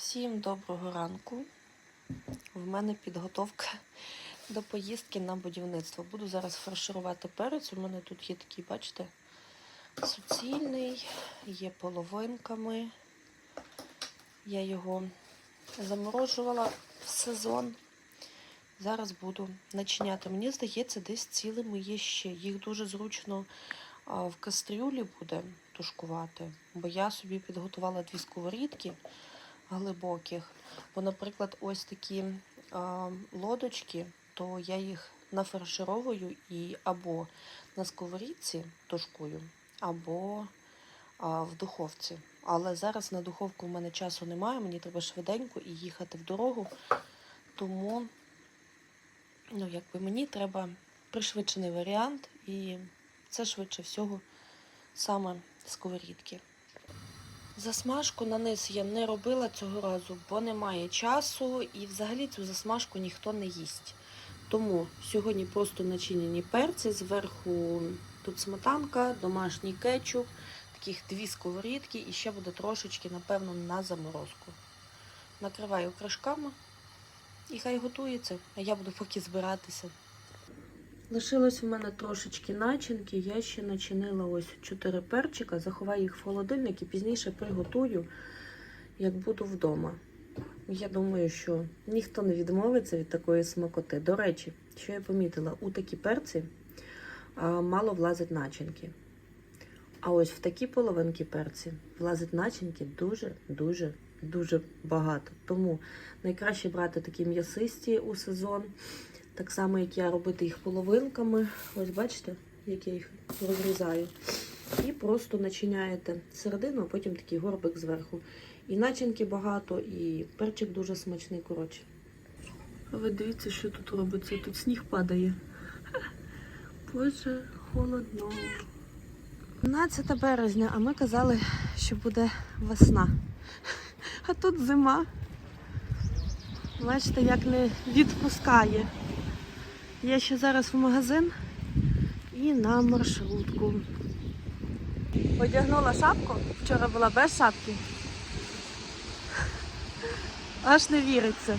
Всім доброго ранку. В мене підготовка до поїздки на будівництво. Буду зараз фарширувати перець. У мене тут є такий, бачите, суцільний, є половинками. Я його заморожувала в сезон. Зараз буду начиняти. Мені здається, десь цілими є ще. Їх дуже зручно в кастрюлі буде тушкувати, бо я собі підготувала дві сковорідки глибоких. Бо, наприклад, ось такі а, лодочки, то я їх нафаршировую і або на сковорідці тушкую, або а, в духовці. Але зараз на духовку в мене часу немає, мені треба швиденько і їхати в дорогу. Тому ну, якби мені треба пришвидшений варіант, і це швидше всього саме сковорідки. Засмажку на низ я не робила цього разу, бо немає часу і взагалі цю засмажку ніхто не їсть. Тому сьогодні просто начинені перці, зверху тут сметанка, домашній кетчуп, таких дві сковорідки і ще буде трошечки, напевно, на заморозку. Накриваю кришками і хай готується, а я буду поки збиратися. Лишилось в мене трошечки начинки. Я ще начинила ось 4 перчика, заховаю їх в холодильник і пізніше приготую, як буду вдома. Я думаю, що ніхто не відмовиться від такої смакоти. До речі, що я помітила, у такі перці мало влазить начинки. А ось в такі половинки перці влазить начинки дуже-дуже дуже багато. Тому найкраще брати такі м'ясисті у сезон. Так само, як я робити їх половинками. Ось бачите, як я їх розрізаю. І просто начиняєте середину, а потім такий горбик зверху. І начинки багато, і перчик дуже смачний, коротше. А ви дивіться, що тут робиться. Тут сніг падає. Боже, холодно. 12 березня, а ми казали, що буде весна. А тут зима. Бачите, як не відпускає. Я ще зараз в магазин і на маршрутку. Одягнула шапку. Вчора була без шапки. Аж не віриться.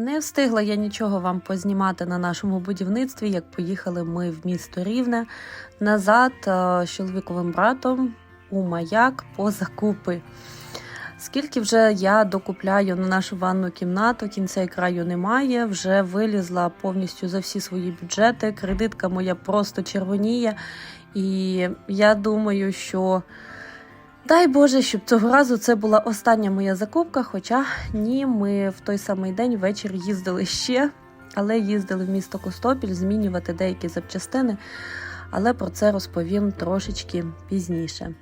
Не встигла я нічого вам познімати на нашому будівництві, як поїхали ми в місто Рівне назад е, з чоловіковим братом у маяк по закупи. Скільки вже я докупляю на нашу ванну кімнату, кінця і краю немає. Вже вилізла повністю за всі свої бюджети. Кредитка моя просто червоніє. І я думаю, що дай Боже, щоб цього разу це була остання моя закупка. Хоча ні, ми в той самий день ввечері їздили ще, але їздили в місто Костопіль змінювати деякі запчастини. Але про це розповім трошечки пізніше.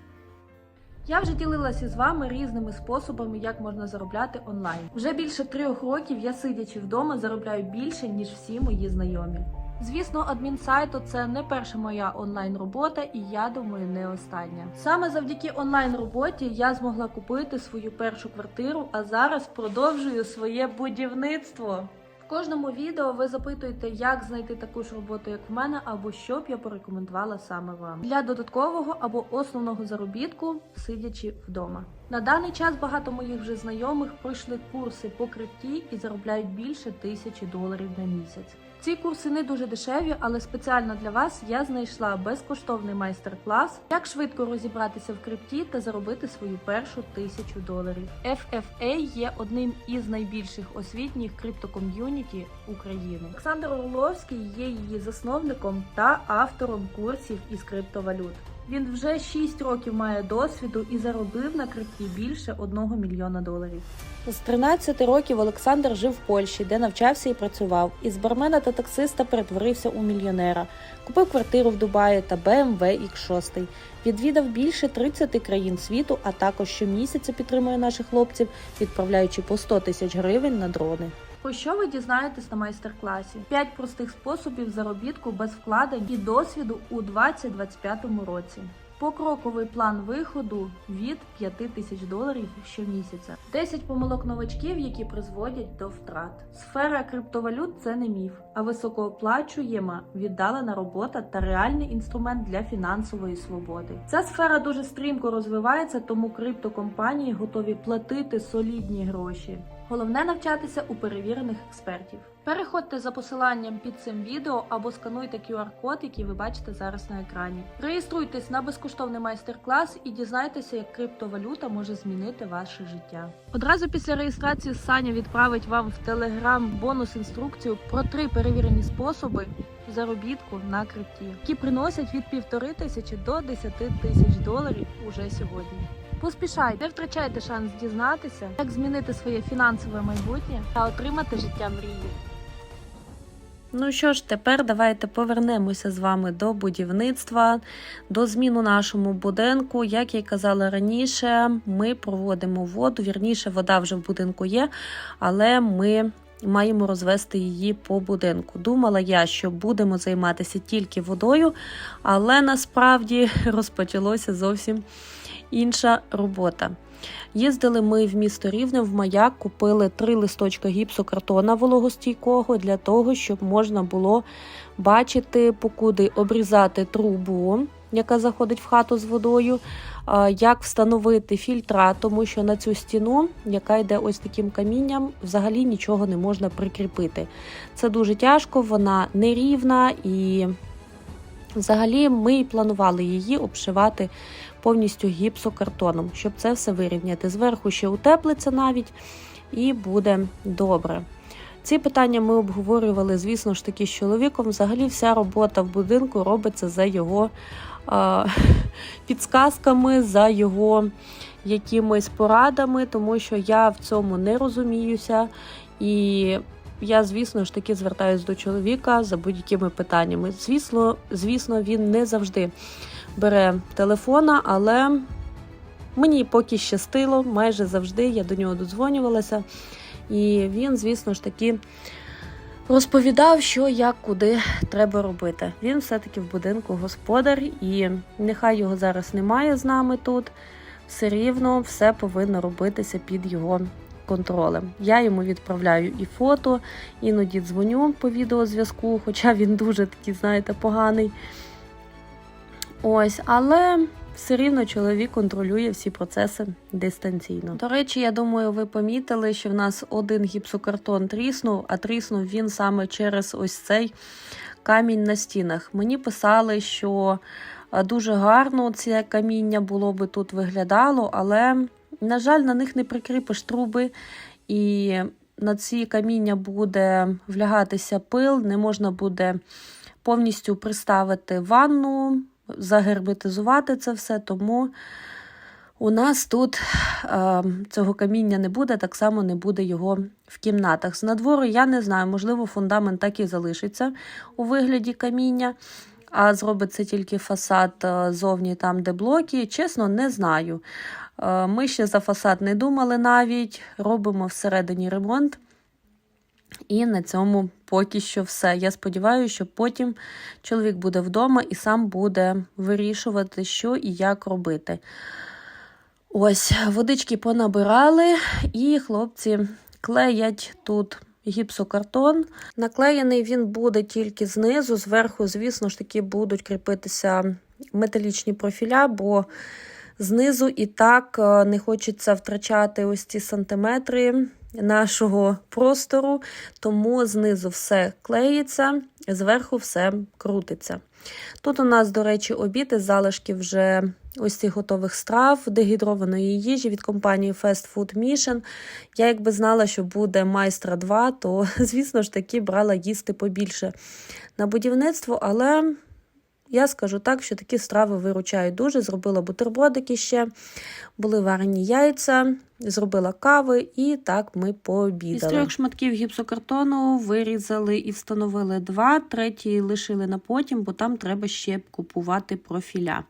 Я вже ділилася з вами різними способами, як можна заробляти онлайн. Вже більше трьох років я сидячи вдома заробляю більше ніж всі мої знайомі. Звісно, адмінсайту це не перша моя онлайн робота, і я думаю, не остання. Саме завдяки онлайн роботі я змогла купити свою першу квартиру, а зараз продовжую своє будівництво. В кожному відео ви запитуєте, як знайти таку ж роботу, як в мене, або що б я порекомендувала саме вам для додаткового або основного заробітку, сидячи вдома. На даний час багато моїх вже знайомих пройшли курси по крипті і заробляють більше тисячі доларів на місяць. Ці курси не дуже дешеві, але спеціально для вас я знайшла безкоштовний майстер-клас, як швидко розібратися в крипті та заробити свою першу тисячу доларів. FFA є одним із найбільших освітніх криптоком'юніті України. Олександр Орловський є її засновником та автором курсів із криптовалют. Він вже 6 років має досвіду і заробив на крипті більше 1 мільйона доларів. З 13 років Олександр жив в Польщі, де навчався і працював. Із бармена та таксиста перетворився у мільйонера. Купив квартиру в Дубаї та BMW X6. Відвідав більше 30 країн світу, а також щомісяця підтримує наших хлопців, відправляючи по 100 тисяч гривень на дрони. Про що ви дізнаєтесь на майстер-класі? П'ять простих способів заробітку без вкладень і досвіду у 2025 році. Покроковий план виходу від 5 тисяч доларів щомісяця. 10 помилок новачків, які призводять до втрат. Сфера криптовалют це не міф, а високооплачуєма віддалена робота та реальний інструмент для фінансової свободи. Ця сфера дуже стрімко розвивається, тому криптокомпанії готові платити солідні гроші. Головне навчатися у перевірених експертів. Переходьте за посиланням під цим відео або скануйте QR-код, який ви бачите зараз на екрані. Реєструйтесь на безкоштовний майстер-клас і дізнайтеся, як криптовалюта може змінити ваше життя. Одразу після реєстрації Саня відправить вам в Telegram бонус-інструкцію про три перевірені способи заробітку на крипті, які приносять від півтори тисячі до 10 тисяч доларів уже сьогодні. Поспішайте, не втрачайте шанс дізнатися, як змінити своє фінансове майбутнє та отримати життя мрії. Ну що ж, тепер давайте повернемося з вами до будівництва, до змін у нашому будинку. Як я й казала раніше, ми проводимо воду. Вірніше, вода вже в будинку є, але ми маємо розвести її по будинку. Думала я, що будемо займатися тільки водою, але насправді розпочалося зовсім інша робота. Їздили ми в місто Рівне в маяк, купили три листочка гіпсокартона вологостійкого для того, щоб можна було бачити, покуди обрізати трубу, яка заходить в хату з водою, як встановити фільтра, тому що на цю стіну, яка йде ось таким камінням, взагалі нічого не можна прикріпити. Це дуже тяжко, вона нерівна і взагалі ми і планували її обшивати повністю гіпсокартоном, щоб це все вирівняти. Зверху ще утеплиться навіть і буде добре. Ці питання ми обговорювали, звісно ж таки, з чоловіком. Взагалі, вся робота в будинку робиться за його е, підсказками, за його якимись порадами, тому що я в цьому не розуміюся. І я, звісно ж таки, звертаюся до чоловіка за будь-якими питаннями. Звісно, звісно, він не завжди бере телефона, але мені поки щастило, майже завжди я до нього додзвонювалася. І він, звісно ж таки, розповідав, що як куди треба робити. Він все-таки в будинку господар, і нехай його зараз немає з нами тут. Все рівно все повинно робитися під його контролем. Я йому відправляю і фото, іноді дзвоню по відеозв'язку, хоча він дуже такий, знаєте, поганий. Ось, але все рівно чоловік контролює всі процеси дистанційно. До речі, я думаю, ви помітили, що в нас один гіпсокартон тріснув, а тріснув він саме через ось цей камінь на стінах. Мені писали, що е, дуже гарно це каміння було би тут виглядало, але, на жаль, на них не прикріпиш труби, і на ці каміння буде влягатися пил, не можна буде повністю приставити ванну загерметизувати це все, тому у нас тут е, цього каміння не буде, так само не буде його в кімнатах. З надвору я не знаю, можливо, фундамент так і залишиться у вигляді каміння, а зробиться тільки фасад е, зовні там, де блоки. Чесно, не знаю. Е, ми ще за фасад не думали навіть, робимо всередині ремонт. І на цьому поки що все. Я сподіваюся, що потім чоловік буде вдома і сам буде вирішувати, що і як робити. Ось, водички понабирали, і хлопці клеять тут гіпсокартон. Наклеєний він буде тільки знизу, зверху, звісно ж таки, будуть кріпитися металічні профіля, бо знизу і так е, не хочеться втрачати ось ці сантиметри нашого простору, тому знизу все клеїться, зверху все крутиться. Тут у нас, до речі, обід із залишків вже ось цих готових страв, дегідрованої їжі від компанії Fast Food Mission. Я якби знала, що буде майстра 2, то, звісно ж таки, брала їсти побільше на будівництво, але. Я скажу так, що такі страви виручають дуже. Зробила бутербродики ще, були варені яйця, зробила кави, і так ми пообідали. Із трьох шматків гіпсокартону вирізали і встановили два, третій лишили на потім, бо там треба ще купувати профіля.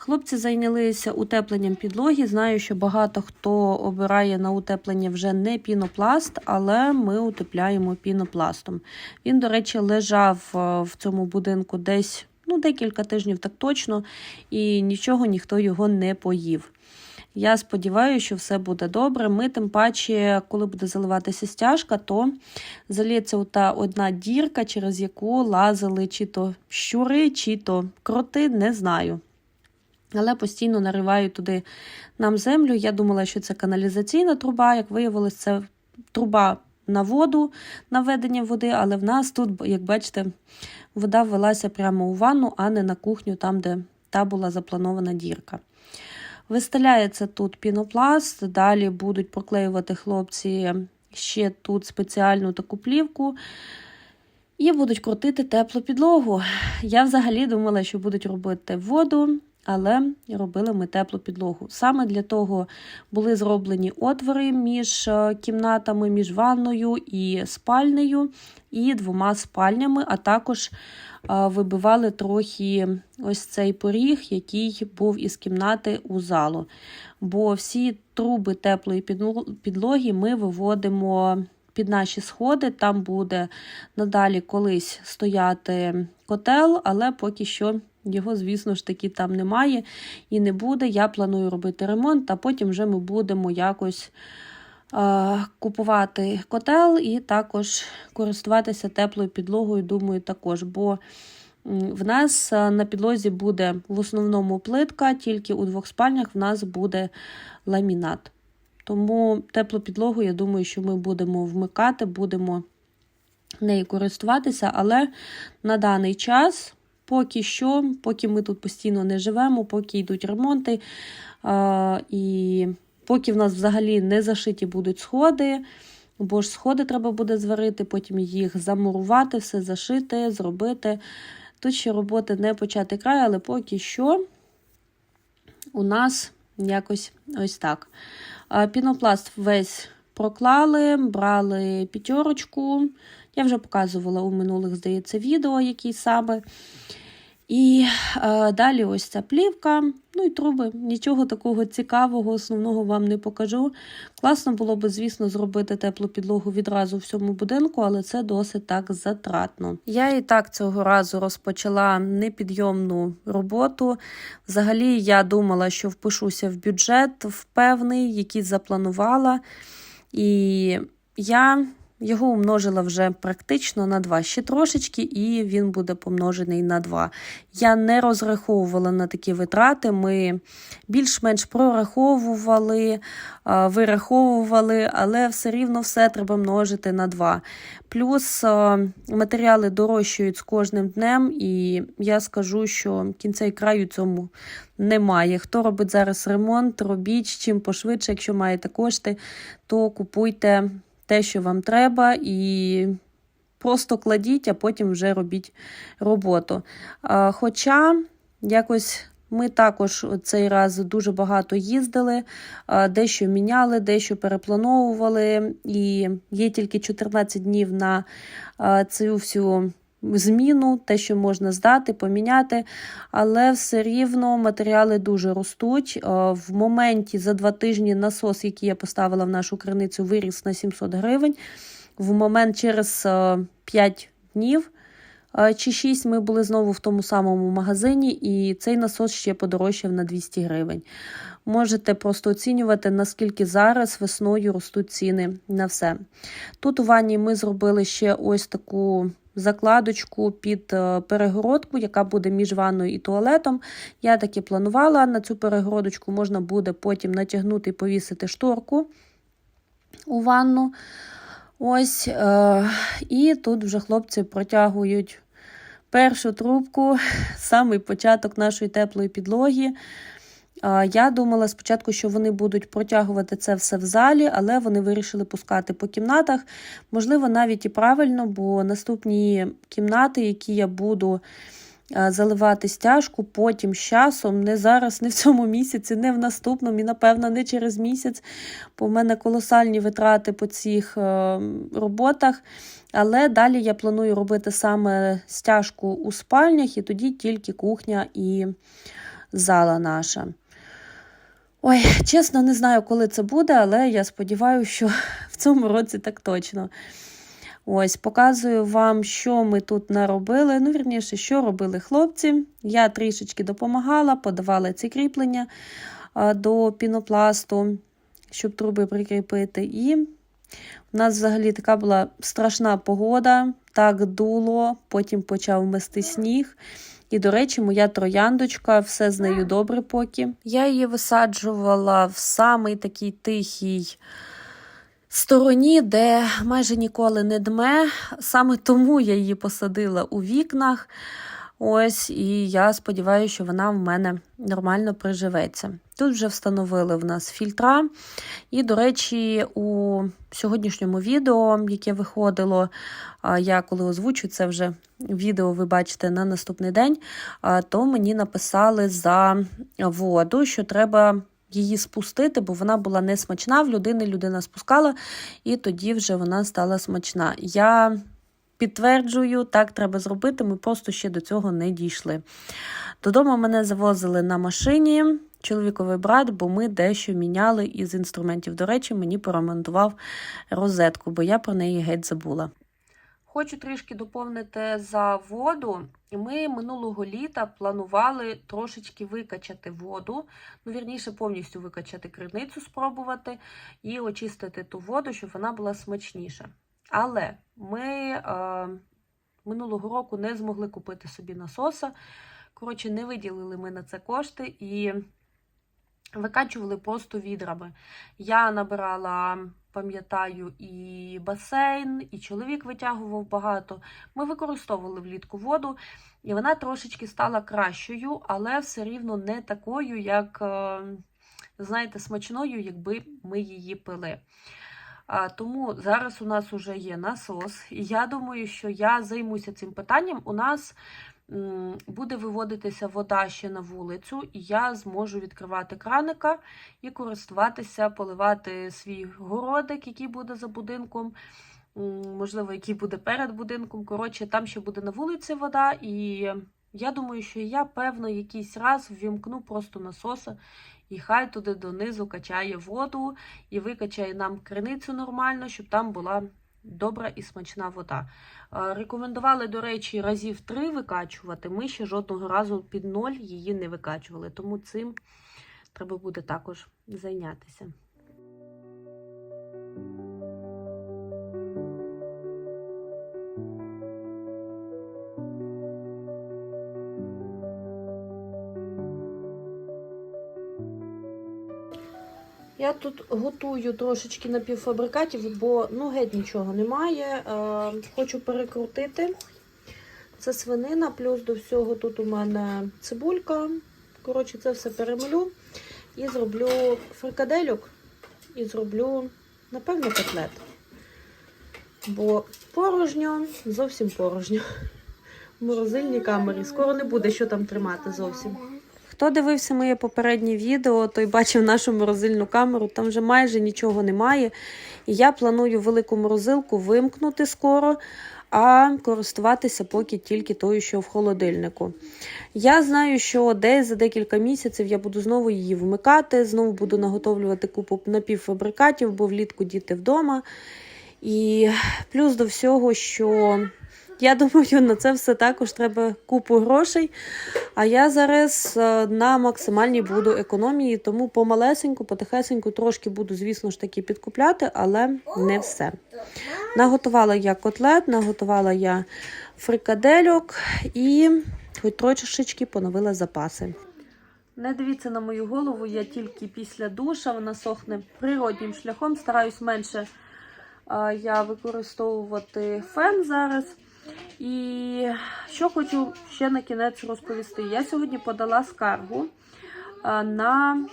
Хлопці зайнялися утепленням підлоги. Знаю, що багато хто обирає на утеплення вже не пінопласт, але ми утепляємо пінопластом. Він, до речі, лежав е, в цьому будинку десь ну, декілька тижнів так точно, і нічого ніхто його не поїв. Я сподіваюся, що все буде добре. Ми, тим паче, коли буде заливатися стяжка, то заліється та одна дірка, через яку лазили чи то щури, чи то кроти, не знаю. Але постійно нариваю туди нам землю. Я думала, що це каналізаційна труба. Як виявилось, це труба на воду, на ведення води, але в нас тут, як бачите, вода ввелася прямо у ванну, а не на кухню, там, де та була запланована дірка. Виставляється тут пінопласт, далі будуть проклеювати хлопці ще тут спеціальну таку плівку. І будуть крутити теплу підлогу. Я взагалі думала, що будуть робити воду, але робили ми теплу підлогу. Саме для того були зроблені отвори між е, кімнатами, між ванною і спальнею, і двома спальнями, а також е, вибивали трохи ось цей поріг, який був із кімнати у залу. Бо всі труби теплої підлоги ми виводимо під наші сходи. Там буде надалі колись стояти котел, але поки що його, звісно ж таки, там немає і не буде. Я планую робити ремонт, а потім вже ми будемо якось е, купувати котел і також користуватися теплою підлогою, думаю, також. Бо в нас е, на підлозі буде в основному плитка, тільки у двох спальнях в нас буде ламінат. Тому теплу підлогу, я думаю, що ми будемо вмикати, будемо нею користуватися, але на даний час, поки що, поки ми тут постійно не живемо, поки йдуть ремонти, а, і поки в нас взагалі не зашиті будуть сходи, бо ж сходи треба буде зварити, потім їх замурувати, все зашити, зробити. Тут ще роботи не почати край, але поки що у нас якось ось так. Пінопласт весь проклали, брали п'ятерочку. Я вже показувала у минулих, здається, відео, які саме. І е, далі ось ця плівка, ну і труби. Нічого такого цікавого, основного вам не покажу. Класно було б, звісно, зробити теплу підлогу відразу в всьому будинку, але це досить так затратно. Я і так цього разу розпочала непідйомну роботу. Взагалі, я думала, що впишуся в бюджет в певний, який запланувала. І я його умножила вже практично на 2. Ще трошечки, і він буде помножений на 2. Я не розраховувала на такі витрати. Ми більш-менш прораховували, вираховували, але все рівно все треба множити на 2. Плюс матеріали дорожчають з кожним днем, і я скажу, що кінця і краю цьому немає. Хто робить зараз ремонт, робіть чим пошвидше, якщо маєте кошти, то купуйте те, що вам треба, і просто кладіть, а потім вже робіть роботу. Хоча якось. Ми також цей раз дуже багато їздили, дещо міняли, дещо переплановували, і є тільки 14 днів на цю всю зміну, те, що можна здати, поміняти, але все рівно матеріали дуже ростуть. Е, В моменті за два тижні насос, який я поставила в нашу криницю, виріс на 700 гривень. В момент через 5 днів е, чи 6 ми були знову в тому самому магазині, і цей насос ще подорожчав на 200 гривень. Можете просто оцінювати, наскільки зараз весною ростуть ціни на все. Тут у ванні ми зробили ще ось таку закладочку під е, перегородку, яка буде між ванною і туалетом. Я таки планувала. На цю перегородочку можна буде потім натягнути і повісити шторку у ванну. Ось, е, І тут вже хлопці протягують першу трубку, самий початок нашої теплої підлоги. Я думала спочатку, що вони будуть протягувати це все в залі, але вони вирішили пускати по кімнатах. Можливо, навіть і правильно, бо наступні кімнати, які я буду заливати стяжку, потім з часом, не зараз, не в цьому місяці, не в наступному, і, напевно, не через місяць, бо в мене колосальні витрати по цих е, роботах. Але далі я планую робити саме стяжку у спальнях, і тоді тільки кухня і зала наша. Ой, чесно, не знаю, коли це буде, але я сподіваюся, що в цьому році так точно. Ось, показую вам, що ми тут наробили. Ну, вірніше, що робили хлопці. Я трішечки допомагала, подавала ці кріплення до пінопласту, щоб труби прикріпити. І у нас взагалі така була страшна погода, так дуло, потім почав мести сніг. І, до речі, моя трояндочка, все з нею добре поки. Я її висаджувала в самий такий тихий стороні, де майже ніколи не дме. Саме тому я її посадила у вікнах. Ось, і я сподіваюся, що вона в мене нормально приживеться. Тут вже встановили в нас фільтра. І, до речі, у сьогоднішньому відео, яке виходило, я коли озвучу це вже відео, ви бачите на наступний день, то мені написали за воду, що треба її спустити, бо вона була не смачна. В людини людина спускала, і тоді вже вона стала смачна. Я підтверджую, так треба зробити. Ми просто ще до цього не дійшли. Додому мене завозили на машині. Чоловіковий брат, бо ми дещо міняли із інструментів. До речі, мені поремонтував розетку, бо я про неї геть забула. Хочу трішки доповнити за воду. Ми минулого літа планували трошечки викачати воду, ну, вірніше, повністю викачати криницю, спробувати і очистити ту воду, щоб вона була смачніша. Але ми е, минулого року не змогли купити собі насоса. Коротше, не виділили ми на це кошти і викачували просто відрами. Я набирала, пам'ятаю, і басейн, і чоловік витягував багато. Ми використовували влітку воду, і вона трошечки стала кращою, але все рівно не такою, як, е, знаєте, смачною, якби ми її пили. Тому зараз у нас вже є насос, і я думаю, що я займуся цим питанням. У нас буде виводитися вода ще на вулицю, і я зможу відкривати краника і користуватися, поливати свій городик, який буде за будинком, можливо, який буде перед будинком. Коротше, там ще буде на вулиці вода, і я думаю, що я, певно, якийсь раз ввімкну просто насоса. І хай туди донизу качає воду і викачає нам криницю нормально, щоб там була добра і смачна вода. Е, Рекомендували, до речі, разів три викачувати. Ми ще жодного разу під ноль її не викачували, тому цим треба буде також зайнятися. Я тут готую трошечки напівфабрикатів, бо ну геть нічого немає. Е, хочу перекрутити. Це свинина, плюс до всього тут у мене цибулька. Коротше, це все перемелю і зроблю фрикадельок і зроблю, напевно, котлет. Бо порожньо, зовсім порожньо. В морозильній камері. Скоро не буде що там тримати зовсім. Хто дивився моє попереднє відео, той бачив нашу морозильну камеру, там вже майже нічого немає. І я планую велику морозилку вимкнути скоро, а користуватися поки тільки тою, що в холодильнику. Я знаю, що десь за декілька місяців я буду знову її вмикати, знову буду наготовлювати купу напівфабрикатів, бо влітку діти вдома. І плюс до всього, що я думаю, на це все також треба купу грошей. А я зараз е, на максимальній буду економії, тому помалесеньку, потихесеньку трошки буду, звісно ж таки, підкупляти, але не все. Наготувала я котлет, наготувала я фрикадельок і хоч трошечки поновила запаси. Не дивіться на мою голову, я тільки після душа, вона сохне природнім шляхом. Стараюсь менше а, я використовувати фен зараз. І що хочу ще на кінець розповісти. Я сьогодні подала скаргу на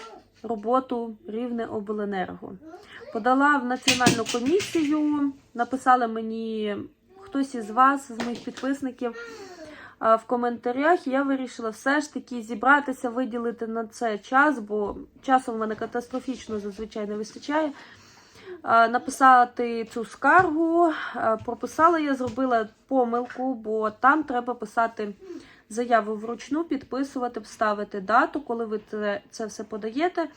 роботу Рівне Обленерго. Подала в національну комісію, написали мені хтось із вас, з моїх підписників, в коментарях. Я вирішила все ж таки зібратися, виділити на це час, бо часу в мене катастрофічно зазвичай не вистачає. Е, Написати цю скаргу. Е, Прописала я, зробила помилку, бо там треба писати заяву вручну, підписувати, вставити дату, коли ви це, це все подаєте.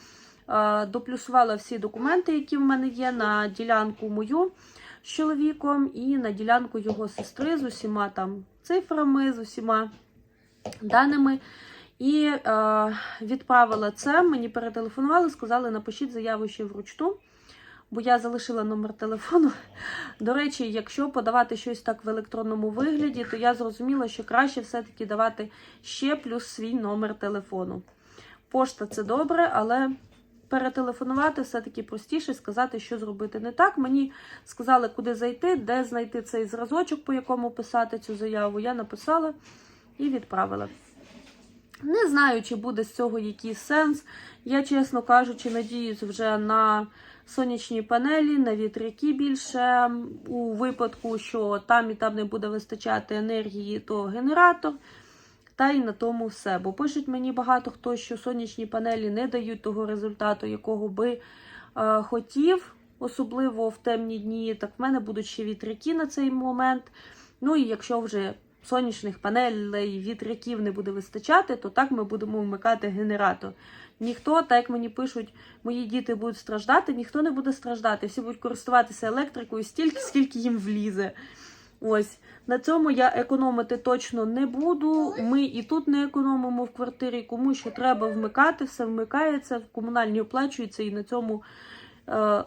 Е, Доплюсувала всі документи, які в мене є на ділянку мою, з чоловіком і на ділянку його сестри з усіма там цифрами, з усіма даними. І е, відправила це. Мені перетелефонували, сказали, напишіть заяву ще вручну, бо я залишила номер телефону. До речі, якщо подавати щось так в електронному вигляді, то я зрозуміла, що краще все-таки давати ще плюс свій номер телефону. Пошта це добре, але перетелефонувати все-таки простіше, сказати, що зробити не так. Мені сказали, куди зайти, де знайти цей зразочок, по якому писати цю заяву. Я написала і відправила. Не знаю, чи буде з цього якийсь сенс. Я, чесно кажучи, надіюсь вже на сонячні панелі, на вітряки більше. У випадку, що там і там не буде вистачати енергії, то генератор. Та й на тому все. Бо пишуть мені багато хто, що сонячні панелі не дають того результату, якого би е, хотів, особливо в темні дні. Так в мене будуть ще вітряки на цей момент. Ну і якщо вже сонячних панелей, вітряків не буде вистачати, то так ми будемо вмикати генератор. Ніхто, так як мені пишуть, мої діти будуть страждати, ніхто не буде страждати. Всі будуть користуватися електрикою стільки, скільки їм влізе. Ось на цьому я економити точно не буду. Ми і тут не економимо в квартирі, кому що треба вмикати, все вмикається, в комунальні оплачується, і на цьому е,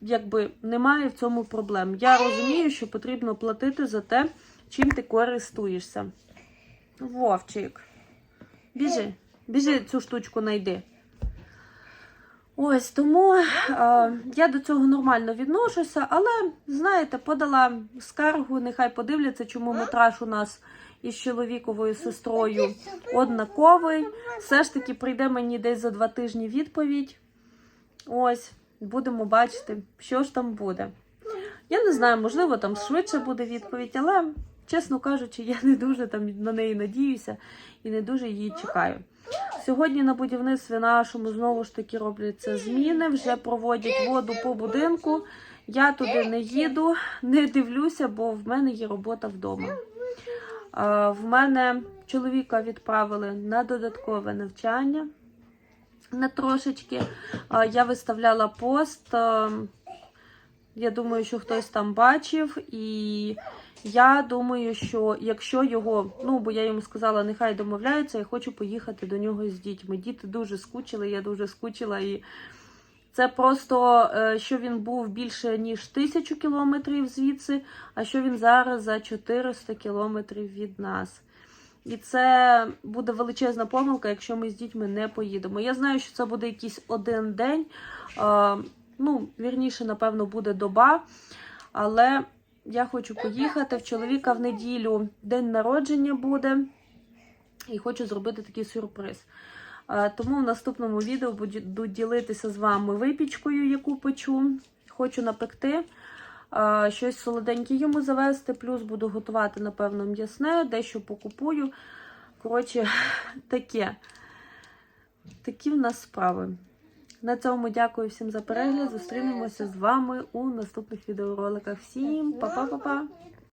якби немає в цьому проблем. Я розумію, що потрібно платити за те, чим ти користуєшся. Вовчик, біжи, біжи цю штучку знайди. Ось тому е, я до цього нормально відношуся, але, знаєте, подала скаргу, нехай подивляться, чому метраж у нас із чоловіковою сестрою однаковий. Все ж таки прийде мені десь за два тижні відповідь. Ось, будемо бачити, що ж там буде. Я не знаю, можливо, там швидше буде відповідь, але, чесно кажучи, я не дуже там на неї надіюся і не дуже її чекаю. Сьогодні на будівництві нашому знову ж таки робляться зміни, вже проводять воду по будинку. Я туди не їду, не дивлюся, бо в мене є робота вдома. В мене чоловіка відправили на додаткове навчання на трошечки. Я виставляла пост. Я думаю, що хтось там бачив, і я думаю, що якщо його, ну бо я йому сказала, нехай домовляється, я хочу поїхати до нього з дітьми. Діти дуже скучили, я дуже скучила. І це просто е, що він був більше ніж тисячу кілометрів звідси, а що він зараз за 400 кілометрів від нас. І це буде величезна помилка, якщо ми з дітьми не поїдемо. Я знаю, що це буде якийсь один день. е, Ну, вірніше, напевно, буде доба. Але я хочу поїхати. В чоловіка в неділю день народження буде. І хочу зробити такий сюрприз. Е, Тому в наступному відео буду ділитися з вами випічкою, яку печу. Хочу напекти. е, Щось солоденьке йому завести, плюс буду готувати, напевно, м'ясне, дещо покупую. Коротше, таке. Такі в нас справи. На цьому дякую всім за перегляд. Зустрінемося з вами у наступних відеороликах. Всім па-па-па-па!